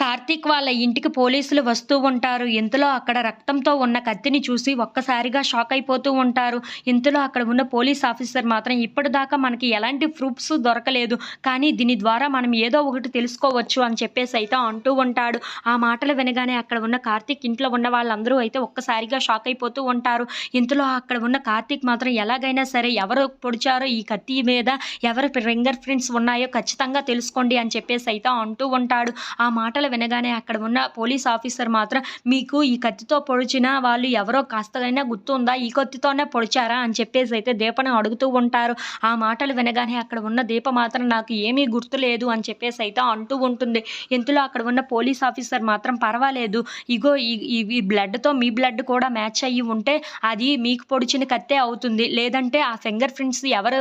కార్తీక్ వాళ్ళ ఇంటికి పోలీసులు వస్తూ ఉంటారు. ఇంతలో అక్కడ రక్తంతో ఉన్న కత్తిని చూసి ఒక్కసారిగా షాక్ అయిపోతూ ఉంటారు. ఇంతలో అక్కడ ఉన్న పోలీస్ ఆఫీసర్ మాత్రం ఇప్పటిదాకా మనకి ఎలాంటి ప్రూఫ్స్ దొరకలేదు. కానీ దీని ద్వారా మనం ఏదో ఒకటి తెలుసుకోవచ్చు అని చెప్పేసి అయితే అంటూ ఉంటాడు. ఆ మాటలు వినగానే అక్కడ ఉన్న కార్తీక్ ఇంట్లో ఉన్న వాళ్ళందరూ అయితే ఒక్కసారిగా షాక్ అయిపోతూ ఉంటారు. ఇంతలో అక్కడ ఉన్న కార్తీక్ మాత్రం ఎలాగైనా సరే ఎవరు పొడిచారో ఈ కత్తి మీద ఎవరు ఫింగర్ ప్రింట్స్ ఉన్నాయో ఖచ్చితంగా తెలుసుకోండి అని చెప్పేసి అయితే అంటూ ఉంటాడు. ఆ మాటలు వినగానే అక్కడ ఉన్న పోలీస్ ఆఫీసర్ మాత్రం మీకు ఈ కత్తితో పొడిచిన వాళ్ళు ఎవరో కాస్తైనా గుర్తుందా? ఈ కత్తితోనే పొడిచారా? అని చెప్పేసి అయితే దీపను అడుగుతూ ఉంటారు. ఆ మాటలు వినగానే అక్కడ ఉన్న దీప మాత్రం నాకు ఏమీ గుర్తులేదు అని చెప్పేసి అయితే అంటూ ఉంటుంది. ఇంతలో అక్కడ ఉన్న పోలీస్ ఆఫీసర్ మాత్రం పర్వాలేదు ఇగో ఈ- ఈ బ్లడ్తో మీ బ్లడ్ కూడా మ్యాచ్ అయ్యి ఉంటే అది మీకు పొడిచిన కత్తే అవుతుంది. లేదంటే ఆ ఫింగర్ ప్రింట్స్ ఎవరు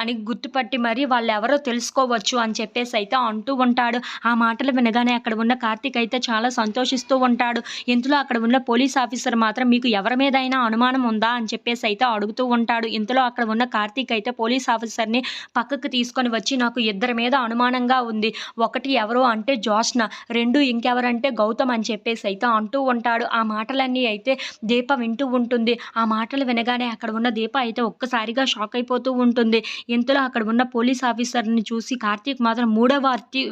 అని గుర్తుపట్టి మరి వాళ్ళు ఎవరో తెలుసుకోవచ్చు అని చెప్పేసి అయితే అంటూ ఉంటాడు. ఆ మాటలు వినగానే అక్కడ ఉన్న కార్తీక్ అయితే చాలా సంతోషిస్తూ ఉంటాడు. ఇంతలో అక్కడ ఉన్న పోలీస్ ఆఫీసర్ మాత్రం మీకు ఎవరి మీద అయినా అనుమానం ఉందా అని చెప్పేసి అయితే అడుగుతూ ఉంటాడు. ఇంతలో అక్కడ ఉన్న కార్తీక్ అయితే పోలీస్ ఆఫీసర్ని పక్కకు తీసుకొని వచ్చి నాకు ఇద్దరి మీద అనుమానంగా ఉంది. ఒకటి ఎవరు అంటే జోష్న రెండు ఇంకెవరంటే గౌతమ్ అని చెప్పేసి అయితే అంటూ ఉంటాడు. ఆ మాటలన్నీ అయితే దీప వింటూ ఉంటుంది. ఆ మాటలు వినగానే అక్కడ ఉన్న దీప అయితే ఒక్కసారిగా షాక్ అయిపోతూ ఉంటుంది. ఇంతలో అక్కడ ఉన్న పోలీస్ ఆఫీసర్ని చూసి కార్తీక్ మాత్రం మూడవ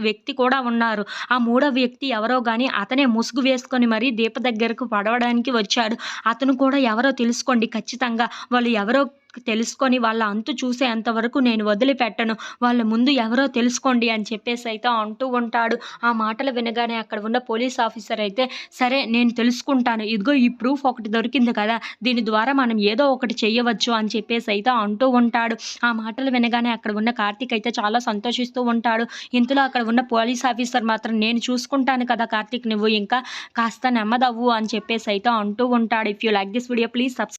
వ్యక్తి కూడా ఉన్నారు. ఆ మూడో వ్యక్తి ఎవరో కానీ అతనే ముసుగు వేసుకొని మరీ దీప దగ్గరకు పడవడానికి వచ్చాడు. అతను కూడా ఎవరో తెలుసుకోండి. ఖచ్చితంగా వాళ్ళు ఎవరో తెలుసుకొని వాళ్ళ అంతు చూసేంత వరకు నేను వదిలిపెట్టను. వాళ్ళ ముందు ఎవరో తెలుసుకోండి అని చెప్పేసి అయితే అంటూ ఉంటాడు. ఆ మాటలు వినగానే అక్కడ ఉన్న పోలీస్ ఆఫీసర్ అయితే సరే నేను తెలుసుకుంటాను. ఇదిగో ఈ ప్రూఫ్ ఒకటి దొరికింది కదా దీని ద్వారా మనం ఏదో ఒకటి చేయవచ్చు అని చెప్పేసి అయితే అంటూ ఉంటాడు. ఆ మాటలు వినగానే అక్కడ ఉన్న కార్తీక్ అయితే చాలా సంతోషిస్తూ ఉంటాడు. ఇంతలో అక్కడ ఉన్న పోలీస్ ఆఫీసర్ మాత్రం నేను చూసుకుంటాను కదా కార్తీక్ నువ్వు ఇంకా కాస్త నెమ్మదవ్వు అని చెప్పేసి అయితే అంటూ ఉంటాడు. If you like this video please subscribe